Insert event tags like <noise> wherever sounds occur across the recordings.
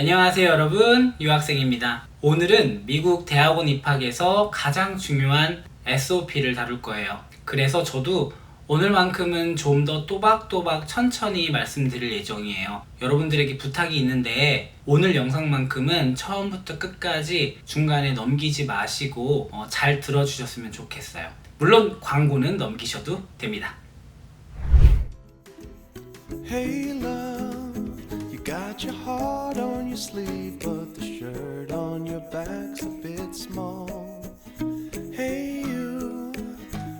안녕하세요 여러분. 유학생입니다. 오늘은 미국 대학원 입학에서 가장 중요한 SOP를 다룰 거예요. 그래서 저도 오늘만큼은 좀 더 또박또박 천천히 말씀드릴 예정이에요. 여러분들에게 부탁이 있는데 오늘 영상만큼은 처음부터 끝까지 중간에 넘기지 마시고 어, 잘 들어주셨으면 좋겠어요. 물론 광고는 넘기셔도 됩니다. Hey got your heart on your sleeve, but the shirt on your back's a bit small. Hey you,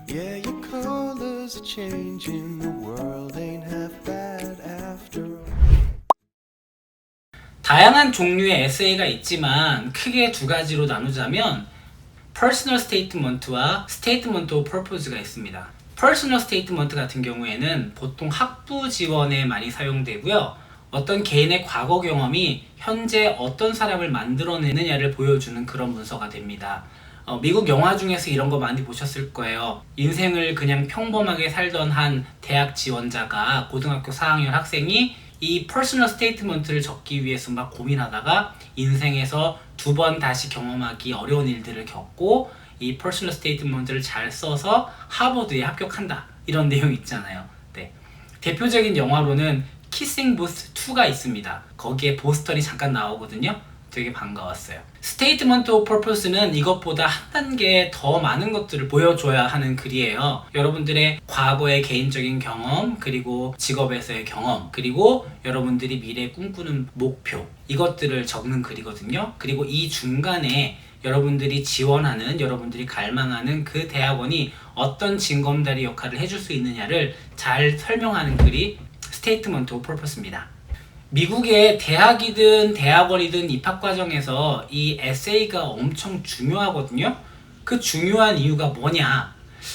yeah your colors are changing, the world ain't half bad after all. 다양한 종류의 에세이가 있지만 크게 두 가지로 나누자면 Personal Statement와 Statement of Purpose가 있습니다. Personal Statement 같은 경우에는 보통 학부 지원에 많이 사용되고요. 어떤 개인의 과거 경험이 현재 어떤 사람을 만들어내느냐를 보여주는 그런 문서가 됩니다. 어, 미국 영화 중에서 이런 거 많이 보셨을 거예요. 인생을 그냥 평범하게 살던 한 대학 지원자가 고등학교 4학년 학생이 이 퍼스널 스테이트먼트를 적기 위해서 막 고민하다가 인생에서 두 번 다시 경험하기 어려운 일들을 겪고 이 퍼스널 스테이트먼트를 잘 써서 하버드에 합격한다. 이런 내용 있잖아요. 네. 대표적인 영화로는 키싱 부스 2가 있습니다. 거기에 보스턴이 잠깐 나오거든요. 되게 반가웠어요. 스테이트먼트 오브 퍼포스는 이것보다 한 단계 더 많은 것들을 보여줘야 하는 글이에요. 여러분들의 과거의 개인적인 경험, 그리고 직업에서의 경험, 그리고 여러분들이 미래에 꿈꾸는 목표, 이것들을 적는 글이거든요. 그리고 이 중간에 여러분들이 지원하는, 여러분들이 갈망하는 그 대학원이 어떤 징검다리 역할을 해줄 수 있느냐를 잘 설명하는 글이 스테이트먼트 오브 퍼포스입니다. 미국의 대학이든 대학원이든 입학 과정에서 이 에세이가 엄청 중요하거든요. 그 중요한 이유가 뭐냐?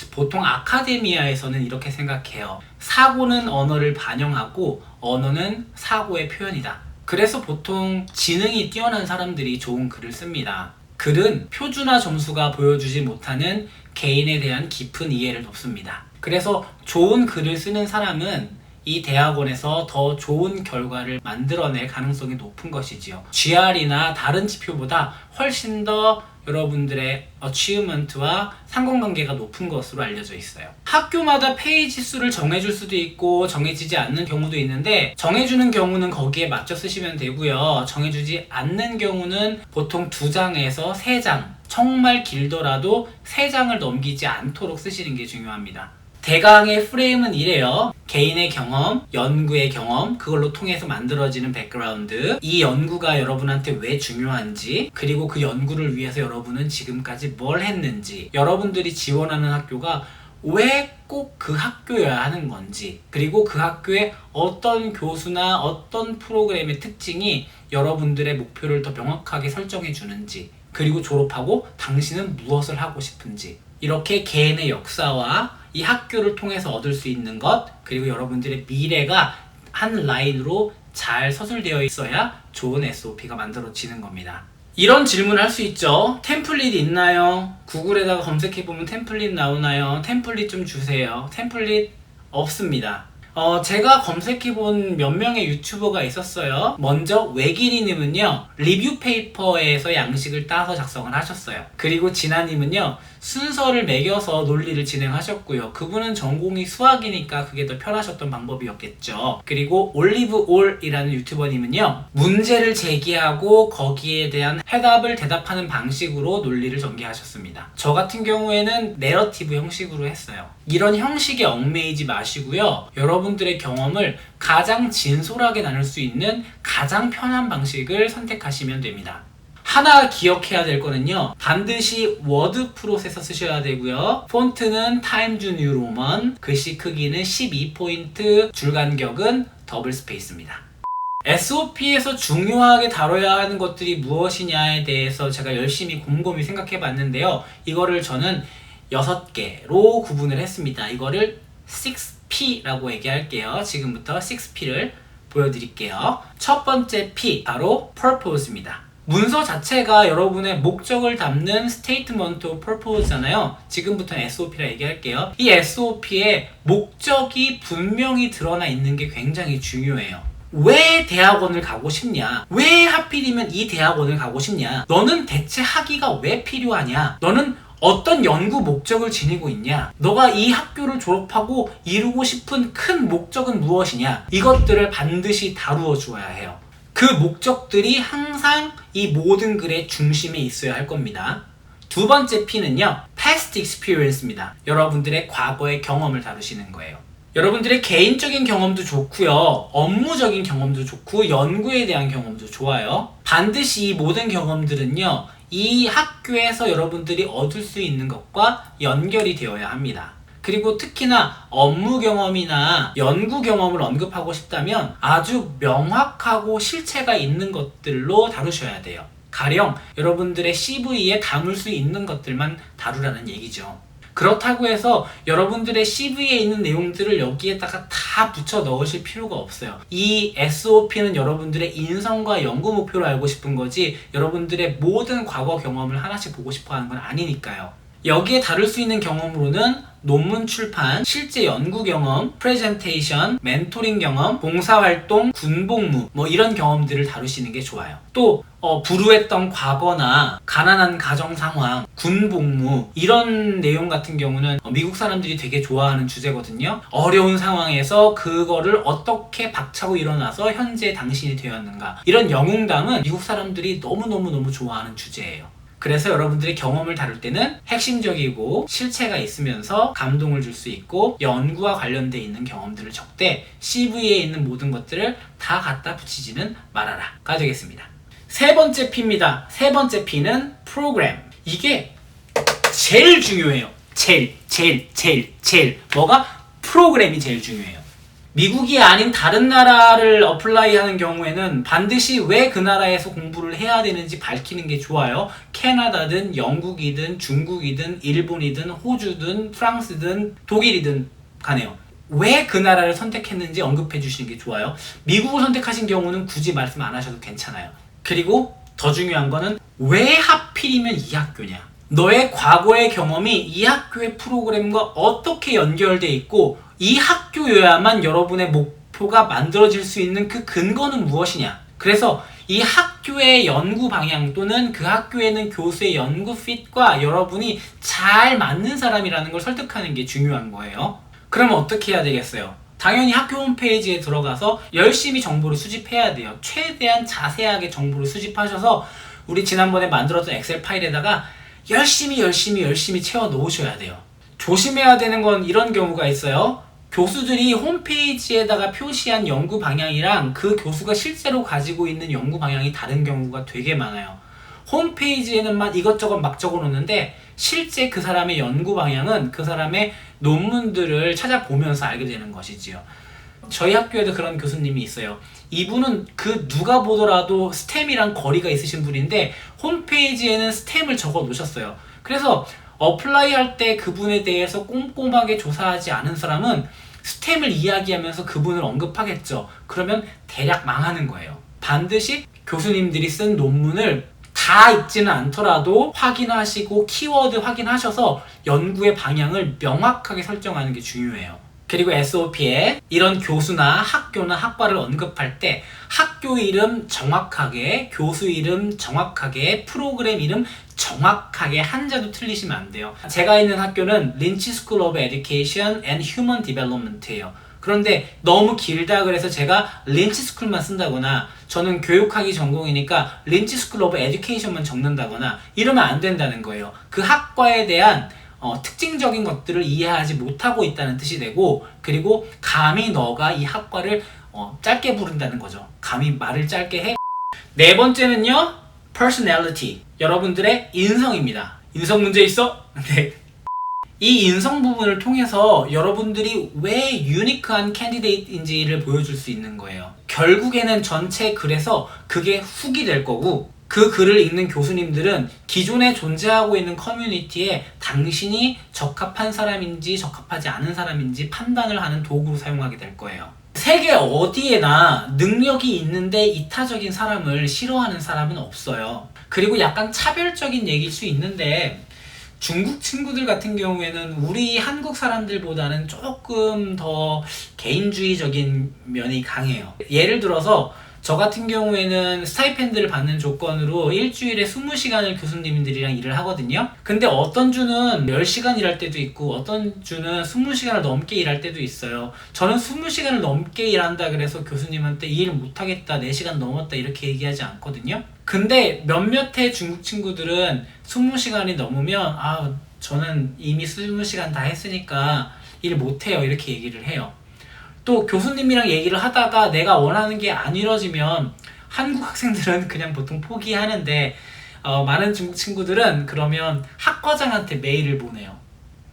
보통 아카데미아에서는 이렇게 생각해요. 사고는 언어를 반영하고 언어는 사고의 표현이다. 그래서 보통 지능이 뛰어난 사람들이 좋은 글을 씁니다. 글은 표준화 점수가 보여주지 못하는 개인에 대한 깊은 이해를 돕습니다. 그래서 좋은 글을 쓰는 사람은 이 대학원에서 더 좋은 결과를 만들어낼 가능성이 높은 것이지요. GR이나 다른 지표보다 훨씬 더 여러분들의 achievement와 상관관계가 높은 것으로 알려져 있어요. 학교마다 페이지 수를 정해줄 수도 있고 정해지지 않는 경우도 있는데 정해주는 경우는 거기에 맞춰 쓰시면 되고요. 정해주지 않는 경우는 보통 두 장에서 세 장, 정말 길더라도 세 장을 넘기지 않도록 쓰시는 게 중요합니다. 대강의 프레임은 이래요. 개인의 경험, 연구의 경험, 그걸로 통해서 만들어지는 백그라운드, 이 연구가 여러분한테 왜 중요한지, 그리고 그 연구를 위해서 여러분은 지금까지 뭘 했는지, 여러분들이 지원하는 학교가 왜 꼭 그 학교여야 하는 건지, 그리고 그 학교에 어떤 교수나 어떤 프로그램의 특징이 여러분들의 목표를 더 명확하게 설정해 주는지, 그리고 졸업하고 당신은 무엇을 하고 싶은지, 이렇게 개인의 역사와 이 학교를 통해서 얻을 수 있는 것 그리고 여러분들의 미래가 한 라인으로 잘 서술되어 있어야 좋은 SOP가 만들어지는 겁니다. 이런 질문을 할 수 있죠. 템플릿 있나요? 구글에다가 검색해보면 템플릿 나오나요? 템플릿 좀 주세요. 템플릿 없습니다. 어, 제가 검색해본 몇 명의 유튜버가 있었어요. 먼저 외길이님은요, 리뷰 페이퍼에서 양식을 따서 작성을 하셨어요. 그리고 진아님은요, 순서를 매겨서 논리를 진행하셨고요. 그분은 전공이 수학이니까 그게 더 편하셨던 방법이었겠죠. 그리고 올리브 올이라는 유튜버님은요, 문제를 제기하고 거기에 대한 해답을 대답하는 방식으로 논리를 전개하셨습니다. 저 같은 경우에는 내러티브 형식으로 했어요. 이런 형식에 얽매이지 마시고요. 여러분들의 경험을 가장 진솔하게 나눌 수 있는 가장 편한 방식을 선택하시면 됩니다. 하나 기억해야 될 거는요. 반드시 워드 프로세서 쓰셔야 되고요. 폰트는 타임즈 뉴 로먼, 글씨 크기는 12포인트, 줄 간격은 더블 스페이스입니다. SOP에서 중요하게 다뤄야 하는 것들이 무엇이냐에 대해서 제가 열심히 곰곰이 생각해 봤는데요. 이거를 저는 6개로 구분을 했습니다. 이거를 6P라고 얘기할게요. 지금부터 6P를 보여드릴게요. 첫 번째 P, 바로 purpose입니다. 문서 자체가 여러분의 목적을 담는 statement of purpose잖아요. 지금부터는 SOP라 얘기할게요. 이 SOP에 목적이 분명히 드러나 있는 게 굉장히 중요해요. 왜 대학원을 가고 싶냐? 왜 하필이면 이 대학원을 가고 싶냐? 너는 대체 학위가 왜 필요하냐? 너는 어떤 연구 목적을 지니고 있냐? 너가 이 학교를 졸업하고 이루고 싶은 큰 목적은 무엇이냐? 이것들을 반드시 다루어 주어야 해요. 그 목적들이 항상 이 모든 글의 중심에 있어야 할 겁니다. 두 번째 P는요, past experience입니다. 여러분들의 과거의 경험을 다루시는 거예요. 여러분들의 개인적인 경험도 좋고요. 업무적인 경험도 좋고 연구에 대한 경험도 좋아요. 반드시 이 모든 경험들은요. 이 학교에서 여러분들이 얻을 수 있는 것과 연결이 되어야 합니다. 그리고 특히나 업무 경험이나 연구 경험을 언급하고 싶다면 아주 명확하고 실체가 있는 것들로 다루셔야 돼요. 가령 여러분들의 CV에 담을 수 있는 것들만 다루라는 얘기죠. 그렇다고 해서 여러분들의 CV에 있는 내용들을 여기에다가 다 붙여 넣으실 필요가 없어요. 이 SOP는 여러분들의 인성과 연구 목표를 알고 싶은 거지 여러분들의 모든 과거 경험을 하나씩 보고 싶어 하는 건 아니니까요. 여기에 다룰 수 있는 경험으로는 논문 출판, 실제 연구 경험, 프레젠테이션, 멘토링 경험, 봉사활동, 군복무 뭐 이런 경험들을 다루시는 게 좋아요. 또 어, 불우했던 과거나 가난한 가정 상황, 군 복무 이런 내용 같은 경우는 어, 미국 사람들이 되게 좋아하는 주제거든요. 어려운 상황에서 그거를 어떻게 박차고 일어나서 현재 당신이 되었는가 이런 영웅담은 미국 사람들이 너무 너무 너무 좋아하는 주제예요. 그래서 여러분들이 경험을 다룰 때는 핵심적이고 실체가 있으면서 감동을 줄 수 있고 연구와 관련돼 있는 경험들을 적되 CV에 있는 모든 것들을 다 갖다 붙이지는 말아라가 되겠습니다. 세 번째 P입니다. 세 번째 P는 프로그램. 이게 제일 중요해요. 제일, 제일, 제일, 제일. 뭐가? 프로그램이 제일 중요해요. 미국이 아닌 다른 나라를 어플라이 하는 경우에는 반드시 왜 그 나라에서 공부를 해야 되는지 밝히는 게 좋아요. 캐나다든 영국이든 중국이든 일본이든 호주든 프랑스든 독일이든 가네요. 왜 그 나라를 선택했는지 언급해 주시는 게 좋아요. 미국을 선택하신 경우는 굳이 말씀 안 하셔도 괜찮아요. 그리고 더 중요한 거는 왜 하필이면 이 학교냐? 너의 과거의 경험이 이 학교의 프로그램과 어떻게 연결돼 있고 이 학교여야만 여러분의 목표가 만들어질 수 있는 그 근거는 무엇이냐? 그래서 이 학교의 연구 방향 또는 그 학교에는 교수의 연구 핏과 여러분이 잘 맞는 사람이라는 걸 설득하는 게 중요한 거예요. 그러면 어떻게 해야 되겠어요? 당연히 학교 홈페이지에 들어가서 열심히 정보를 수집해야 돼요. 최대한 자세하게 정보를 수집하셔서 우리 지난번에 만들었던 엑셀 파일에다가 열심히 열심히 열심히 채워 놓으셔야 돼요. 조심해야 되는 건 이런 경우가 있어요. 교수들이 홈페이지에다가 표시한 연구 방향이랑 그 교수가 실제로 가지고 있는 연구 방향이 다른 경우가 되게 많아요. 홈페이지에는만 이것저것 막 적어 놓는데 실제 그 사람의 연구 방향은 그 사람의 논문들을 찾아보면서 알게 되는 것이지요. 저희 학교에도 그런 교수님이 있어요. 이분은 그 누가 보더라도 스템이랑 거리가 있으신 분인데 홈페이지에는 스템을 적어 놓으셨어요. 그래서 어플라이 할 때 그분에 대해서 꼼꼼하게 조사하지 않은 사람은 스템을 이야기하면서 그분을 언급하겠죠. 그러면 대략 망하는 거예요. 반드시 교수님들이 쓴 논문을 다 읽지는 않더라도 확인하시고 키워드 확인하셔서 연구의 방향을 명확하게 설정하는 게 중요해요. 그리고 SOP에 이런 교수나 학교나 학과를 언급할 때 학교 이름 정확하게, 교수 이름 정확하게, 프로그램 이름 정확하게 한자도 틀리시면 안 돼요. 제가 있는 학교는 린치 스쿨 오브 에듀케이션 앤 휴먼 디벨롭먼트예요. 그런데 너무 길다 그래서 제가 린치 스쿨만 쓴다거나 저는 교육학이 전공이니까 린치 스쿨 오브 에듀케이션만 적는다거나 이러면 안 된다는 거예요. 그 학과에 대한 어, 특징적인 것들을 이해하지 못하고 있다는 뜻이 되고 그리고 감히 너가 이 학과를 어, 짧게 부른다는 거죠. 감히 말을 짧게 해. 네 번째는요. personality. 여러분들의 인성입니다. 인성 문제 있어? <laughs> 네. 이 인성 부분을 통해서 여러분들이 왜 유니크한 캔디데이트인지를 보여줄 수 있는 거예요. 결국에는 전체 글에서 그게 훅이 될 거고 그 글을 읽는 교수님들은 기존에 존재하고 있는 커뮤니티에 당신이 적합한 사람인지 적합하지 않은 사람인지 판단을 하는 도구로 사용하게 될 거예요. 세계 어디에나 능력이 있는데 이타적인 사람을 싫어하는 사람은 없어요. 그리고 약간 차별적인 얘기일 수 있는데 중국 친구들 같은 경우에는 우리 한국 사람들보다는 조금 더 개인주의적인 면이 강해요. 예를 들어서 저 같은 경우에는 스타이펜드를 받는 조건으로 일주일에 20시간을 교수님들이랑 일을 하거든요. 근데 어떤 주는 10시간 일할 때도 있고 어떤 주는 20시간을 넘게 일할 때도 있어요. 저는 20시간을 넘게 일한다 그래서 교수님한테 이일 못하겠다, 4시간 넘었다 이렇게 얘기하지 않거든요. 근데 몇몇의 중국 친구들은 20시간이 넘으면 아, 저는 이미 20시간 다 했으니까 일 못해요. 이렇게 얘기를 해요. 또 교수님이랑 얘기를 하다가 내가 원하는 게 안 이루어지면 한국 학생들은 <laughs> 그냥 보통 포기하는데 어, 많은 중국 친구들은 그러면 학과장한테 메일을 보내요.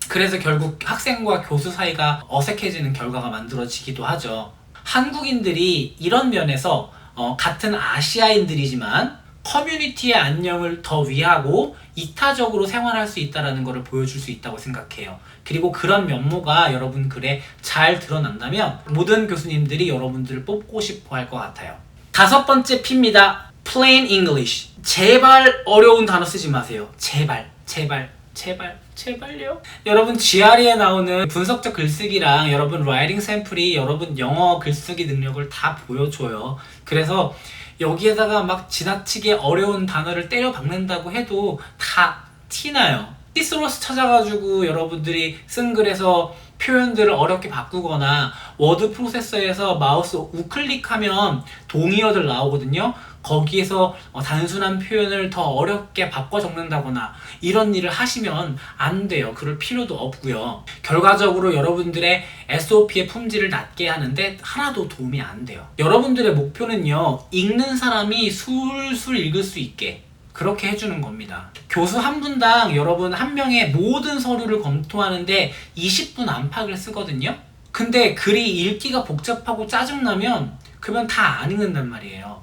그래서 결국 학생과 교수 사이가 어색해지는 결과가 만들어지기도 하죠. 한국인들이 이런 면에서 어, 같은 아시아인들이지만 커뮤니티의 안녕을 더 위하고 이타적으로 생활할 수 있다라는 것을 보여줄 수 있다고 생각해요. 그리고 그런 면모가 여러분 글에 잘 드러난다면 모든 교수님들이 여러분들을 뽑고 싶어 할 것 같아요. 다섯 번째 P입니다. Plain English. 제발 어려운 단어 쓰지 마세요. 제발, 제발, 제발, 제발요. 여러분 GRE에 나오는 분석적 글쓰기랑 여러분 라이팅 샘플이 여러분 영어 글쓰기 능력을 다 보여줘요. 그래서 여기에다가 막 지나치게 어려운 단어를 때려 박는다고 해도 다 티나요. 티스로스 찾아가지고 여러분들이 쓴 글에서 표현들을 어렵게 바꾸거나 워드 프로세서에서 마우스 우클릭하면 동의어들 나오거든요. 거기에서 어, 단순한 표현을 더 어렵게 바꿔 적는다거나 이런 일을 하시면 안 돼요. 그럴 필요도 없고요. 결과적으로 여러분들의 SOP의 품질을 낮게 하는데 하나도 도움이 안 돼요. 여러분들의 목표는요. 읽는 사람이 술술 읽을 수 있게 그렇게 해주는 겁니다. 교수 한 분당 여러분 한 명의 모든 서류를 검토하는데 20분 안팎을 쓰거든요. 근데 글이 읽기가 복잡하고 짜증나면 그러면 다 안 읽는단 말이에요.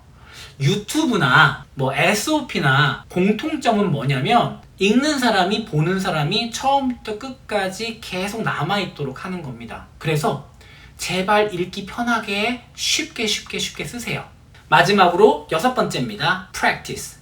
유튜브나 뭐 SOP나 공통점은 뭐냐면 읽는 사람이 보는 사람이 처음부터 끝까지 계속 남아있도록 하는 겁니다. 그래서 제발 읽기 편하게 쉽게 쉽게 쉽게 쓰세요. 마지막으로 여섯 번째입니다. practice.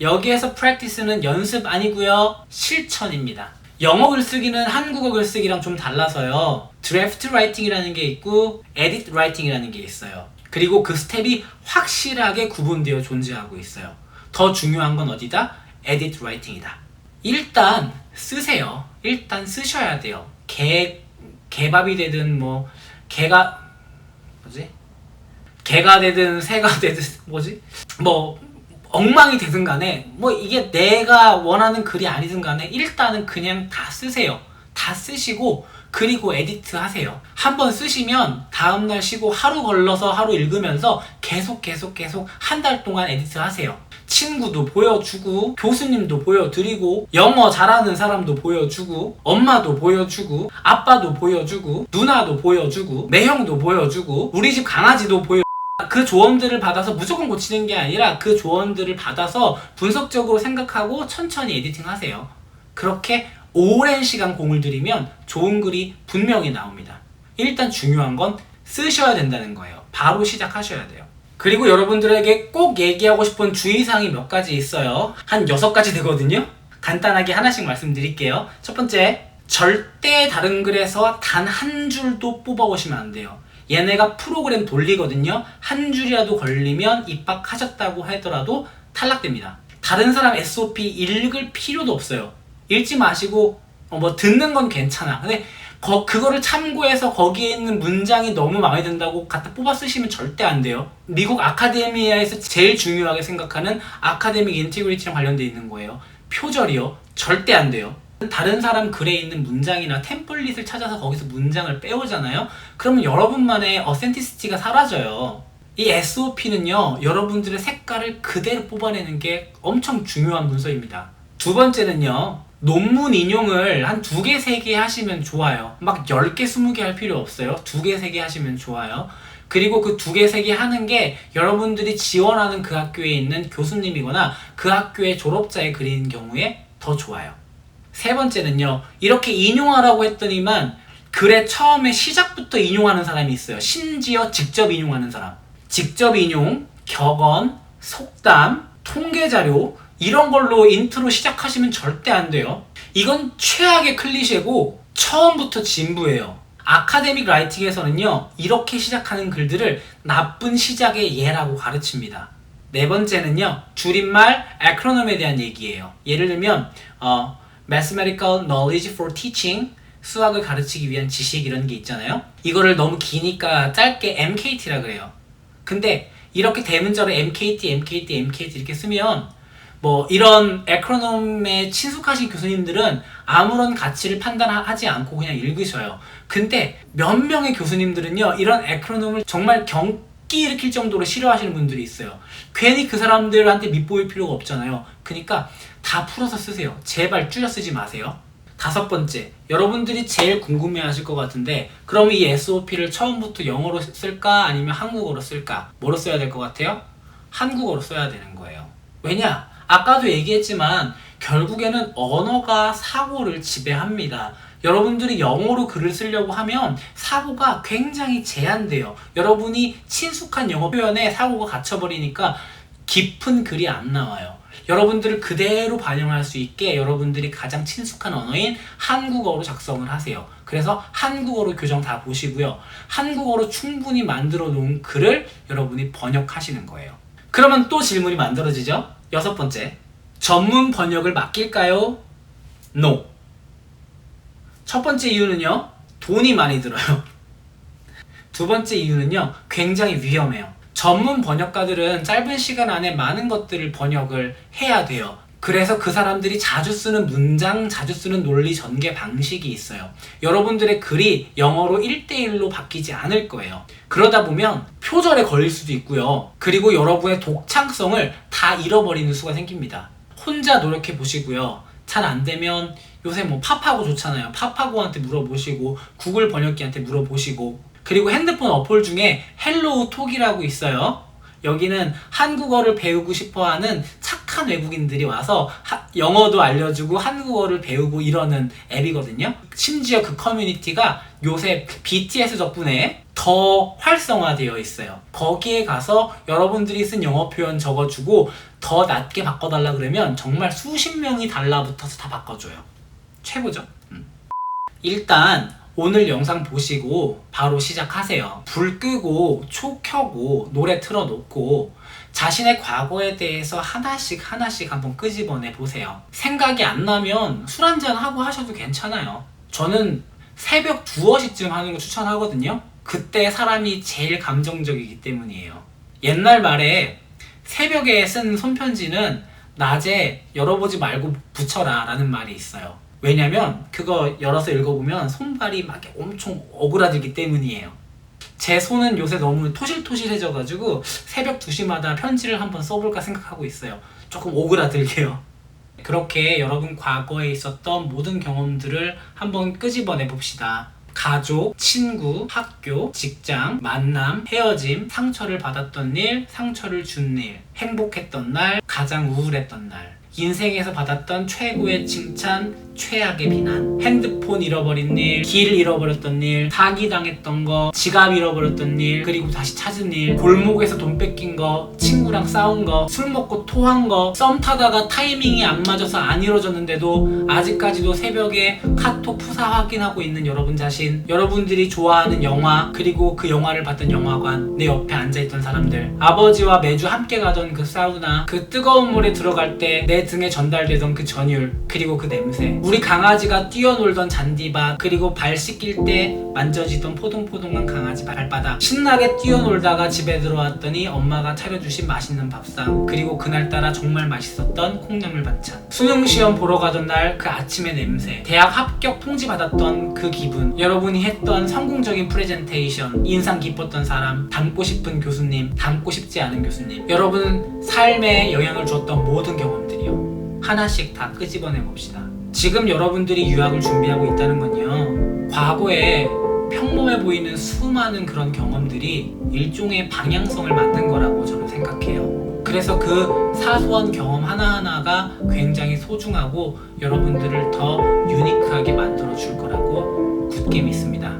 여기에서 practice는 연습 아니고요 실천입니다. 영어 글쓰기는 한국어 글쓰기랑 좀 달라서요. draft writing이라는 게 있고 edit writing이라는 게 있어요. 그리고 그 스텝이 확실하게 구분되어 존재하고 있어요. 더 중요한 건 어디다? edit writing이다. 일단 쓰세요. 일단 쓰셔야 돼요. 개 개밥이 되든 뭐 개가 뭐지? 개가 되든 새가 <laughs> 되든 뭐지? 뭐 엉망이 되든 간에 뭐 이게 내가 원하는 글이 아니든 간에 일단은 그냥 다 쓰세요. 다 쓰시고 그리고 에디트 하세요. 한번 쓰시면 다음날 쉬고 하루 걸러서 하루 읽으면서 계속 계속 계속 한 달 동안 에디트 하세요. 친구도 보여주고 교수님도 보여드리고 영어 잘하는 사람도 보여주고 엄마도 보여주고 아빠도 보여주고 누나도 보여주고 매형도 보여주고 우리 집 강아지도 보여 그 조언들을 받아서 무조건 고치는 게 아니라 그 조언들을 받아서 분석적으로 생각하고 천천히 에디팅 하세요. 그렇게 오랜 시간 공을 들이면 좋은 글이 분명히 나옵니다. 일단 중요한 건 쓰셔야 된다는 거예요. 바로 시작하셔야 돼요. 그리고 여러분들에게 꼭 얘기하고 싶은 주의사항이 몇 가지 있어요. 한 여섯 가지 되거든요. 간단하게 하나씩 말씀드릴게요. 첫 번째, 절대 다른 글에서 단 한 줄도 뽑아오시면 안 돼요. 얘네가 프로그램 돌리거든요. 한 줄이라도 걸리면 입학하셨다고 하더라도 탈락됩니다. 다른 사람 SOP 읽을 필요도 없어요. 읽지 마시고 어, 뭐 듣는 건 괜찮아. 근데 거, 그거를 참고해서 거기에 있는 문장이 너무 마음에 든다고 갖다 뽑아 쓰시면 절대 안 돼요. 미국 아카데미아에서 제일 중요하게 생각하는 아카데믹 인티그리티랑 관련돼 있는 거예요. 표절이요. 절대 안 돼요. 다른 사람 글에 있는 문장이나 템플릿을 찾아서 거기서 문장을 빼오잖아요. 그러면 여러분만의 어센티시티가 사라져요. 이 SOP는요, 여러분들의 색깔을 그대로 뽑아내는 게 엄청 중요한 문서입니다. 두 번째는요, 논문 인용을 한 두 개, 세 개 하시면 좋아요. 막 10개, 20개 할 필요 없어요. 두 개, 세 개 하시면 좋아요. 그리고 그 두 개, 세 개 하는 게 여러분들이 지원하는 그 학교에 있는 교수님이거나 그 학교의 졸업자의 글인 경우에 더 좋아요. 세 번째는요, 이렇게 인용하라고 했더니만 글의 처음에 시작부터 인용하는 사람이 있어요. 심지어 직접 인용하는 사람. 직접 인용, 격언, 속담, 통계 자료, 이런 걸로 인트로 시작하시면 절대 안 돼요. 이건 최악의 클리셰고 처음부터 진부예요. 아카데믹 라이팅에서는요, 이렇게 시작하는 글들을 나쁜 시작의 예라고 가르칩니다. 네 번째는요, 줄임말 acronom에 대한 얘기예요. 예를 들면, 어, mathematical knowledge for teaching, 수학을 가르치기 위한 지식 이런 게 있잖아요. 이거를 너무 기니까 짧게 MKT라 그래요. 근데 이렇게 대문자로 MKT, MKT, MKT 이렇게 쓰면 뭐 이런 에크로놈에 친숙하신 교수님들은 아무런 가치를 판단하지 않고 그냥 읽으셔요. 근데 몇 명의 교수님들은요 이런 에크로놈을 정말 경기 일으킬 정도로 싫어하시는 분들이 있어요. 괜히 그 사람들한테 밑보일 필요가 없잖아요. 그러니까 다 풀어서 쓰세요. 제발 줄여 쓰지 마세요. 다섯 번째, 여러분들이 제일 궁금해 하실 것 같은데, 그럼 이 SOP를 처음부터 영어로 쓸까? 아니면 한국어로 쓸까? 뭐로 써야 될 것 같아요? 한국어로 써야 되는 거예요. 왜냐? 아까도 얘기했지만, 결국에는 언어가 사고를 지배합니다. 여러분들이 영어로 글을 쓰려고 하면 사고가 굉장히 제한돼요. 여러분이 친숙한 영어 표현에 사고가 갇혀버리니까 깊은 글이 안 나와요. 여러분들을 그대로 반영할 수 있게 여러분들이 가장 친숙한 언어인 한국어로 작성을 하세요. 그래서 한국어로 교정 다 보시고요. 한국어로 충분히 만들어 놓은 글을 여러분이 번역하시는 거예요. 그러면 또 질문이 만들어지죠? 여섯 번째. 전문 번역을 맡길까요? No. 첫 번째 이유는요. 돈이 많이 들어요. 두 번째 이유는요. 굉장히 위험해요. 전문 번역가들은 짧은 시간 안에 많은 것들을 번역을 해야 돼요. 그래서 그 사람들이 자주 쓰는 문장, 자주 쓰는 논리 전개 방식이 있어요. 여러분들의 글이 영어로 1대1로 바뀌지 않을 거예요. 그러다 보면 표절에 걸릴 수도 있고요. 그리고 여러분의 독창성을 다 잃어버리는 수가 생깁니다. 혼자 노력해 보시고요. 잘 안 되면 요새 뭐 파파고 좋잖아요. 파파고한테 물어보시고 구글 번역기한테 물어보시고 그리고 핸드폰 어플 중에 헬로우 톡이라고 있어요. 여기는 한국어를 배우고 싶어 하는 착한 외국인들이 와서 하- 영어도 알려주고 한국어를 배우고 이러는 앱이거든요. 심지어 그 커뮤니티가 요새 BTS 덕분에 더 활성화되어 있어요. 거기에 가서 여러분들이 쓴 영어 표현 적어주고 더 낮게 바꿔달라 그러면 정말 수십 명이 달라붙어서 다 바꿔줘요. 최고죠. 음. 일단 오늘 영상 보시고 바로 시작하세요. 불 끄고 초 켜고 노래 틀어놓고 자신의 과거에 대해서 하나씩 하나씩 한번 끄집어내 보세요. 생각이 안 나면 술 한잔 하고 하셔도 괜찮아요. 저는 새벽 두어 시쯤 하는 거 추천하거든요. 그때 사람이 제일 감정적이기 때문이에요. 옛날 말에 새벽에 쓴 손편지는 낮에 열어보지 말고 붙여라 라는 말이 있어요. 왜냐면 그거 열어서 읽어보면 손발이 막 엄청 오그라들기 때문이에요. 제 손은 요새 너무 토실토실해져가지고 새벽 2시마다 편지를 한번 써볼까 생각하고 있어요. 조금 오그라들게요. <laughs> 그렇게 여러분 과거에 있었던 모든 경험들을 한번 끄집어내 봅시다. 가족, 친구, 학교, 직장, 만남, 헤어짐, 상처를 받았던 일, 상처를 준 일, 행복했던 날, 가장 우울했던 날, 인생에서 받았던 최고의 칭찬, 최악의 비난, 핸드폰 잃어버린 일, 길 잃어버렸던 일, 사기 당했던 거, 지갑 잃어버렸던 일, 그리고 다시 찾은 일, 골목에서 돈 뺏긴 거, 친구랑 싸운 거, 술 먹고 토한 거, 썸 타다가 타이밍이 안 맞아서 안 이루어졌는데도 아직까지도 새벽에 카톡 푸사 확인하고 있는 여러분 자신, 여러분들이 좋아하는 영화, 그리고 그 영화를 봤던 영화관, 내 옆에 앉아있던 사람들, 아버지와 매주 함께 가던 그 사우나, 그 뜨거운 물에 들어갈 때 내 등에 전달되던 그 전율, 그리고 그 냄새, 우리 강아지가 뛰어놀던 잔디밭, 그리고 발 씻길 때 만져지던 포동포동한 강아지 발바닥, 신나게 뛰어놀다가 집에 들어왔더니 엄마가 차려주신 맛있는 밥상, 그리고 그날따라 정말 맛있었던 콩나물 반찬, 수능 시험 보러 가던 날 그 아침의 냄새, 대학 합격 통지 받았던 그 기분, 여러분이 했던 성공적인 프레젠테이션, 인상 깊었던 사람, 닮고 싶은 교수님, 닮고 싶지 않은 교수님, 여러분 삶에 영향을 줬던 모든 경험들이요. 하나씩 다 끄집어내 봅시다. 지금 여러분들이 유학을 준비하고 있다는 건요. 과거에 평범해 보이는 수많은 그런 경험들이 일종의 방향성을 만든 거라고 저는 생각해요. 그래서 그 사소한 경험 하나하나가 굉장히 소중하고 여러분들을 더 유니크하게 만들어 줄 거라고 굳게 믿습니다.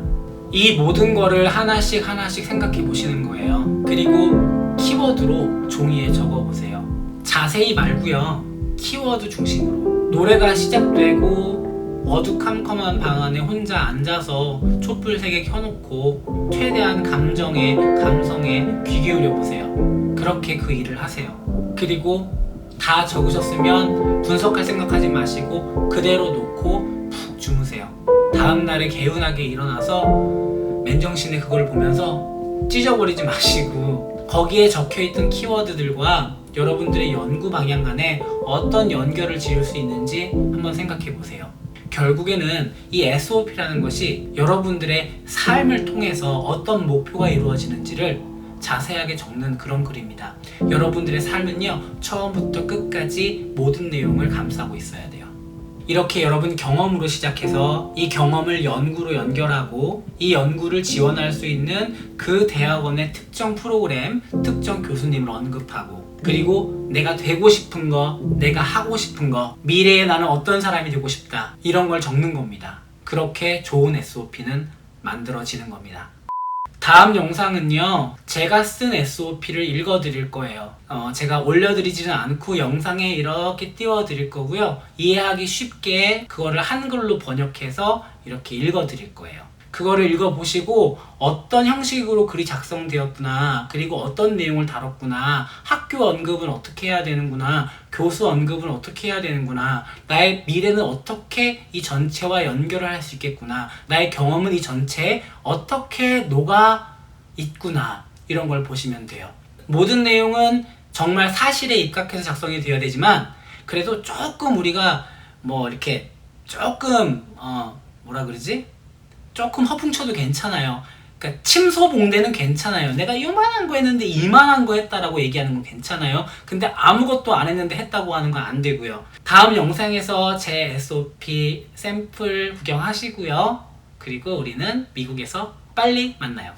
이 모든 거를 하나씩 하나씩 생각해 보시는 거예요. 그리고 키워드로 종이에 적어 보세요. 자세히 말고요. 키워드 중심으로 노래가 시작되고 어두컴컴한 방 안에 혼자 앉아서 촛불 세개 켜놓고 최대한 감정에 감성에 귀 기울여 보세요. 그렇게 그 일을 하세요. 그리고 다 적으셨으면 분석할 생각하지 마시고 그대로 놓고 푹 주무세요. 다음 날에 개운하게 일어나서 맨정신에 그걸 보면서 찢어버리지 마시고 거기에 적혀있던 키워드들과 여러분들의 연구 방향 간에 어떤 연결을 지을 수 있는지 한번 생각해 보세요. 결국에는 이 SOP라는 것이 여러분들의 삶을 통해서 어떤 목표가 이루어지는지를 자세하게 적는 그런 글입니다. 여러분들의 삶은요, 처음부터 끝까지 모든 내용을 감싸고 있어야 돼요. 이렇게 여러분 경험으로 시작해서 이 경험을 연구로 연결하고 이 연구를 지원할 수 있는 그 대학원의 특정 프로그램, 특정 교수님을 언급하고 그리고 내가 되고 싶은 거, 내가 하고 싶은 거, 미래에 나는 어떤 사람이 되고 싶다 이런 걸 적는 겁니다. 그렇게 좋은 SOP는 만들어지는 겁니다. 다음 영상은요, 제가 쓴 SOP를 읽어 드릴 거예요. 어, 제가 올려드리지는 않고 영상에 이렇게 띄워 드릴 거고요. 이해하기 쉽게 그거를 한글로 번역해서 이렇게 읽어 드릴 거예요. 그거를 읽어보시고 어떤 형식으로 글이 작성되었구나, 그리고 어떤 내용을 다뤘구나, 학교 언급은 어떻게 해야 되는구나, 교수 언급은 어떻게 해야 되는구나, 나의 미래는 어떻게 이 전체와 연결을 할 수 있겠구나, 나의 경험은 이 전체에 어떻게 녹아 있구나, 이런 걸 보시면 돼요. 모든 내용은 정말 사실에 입각해서 작성이 되어야 되지만, 그래도 조금 우리가 뭐 이렇게 조금, 어, 뭐라 그러지? 조금 허풍쳐도 괜찮아요. 그러니까 침소봉대는 괜찮아요. 내가 이만한 거 했는데 이만한 거 했다라고 얘기하는 건 괜찮아요. 근데 아무것도 안 했는데 했다고 하는 건 안 되고요. 다음 영상에서 제 SOP 샘플 구경하시고요. 그리고 우리는 미국에서 빨리 만나요.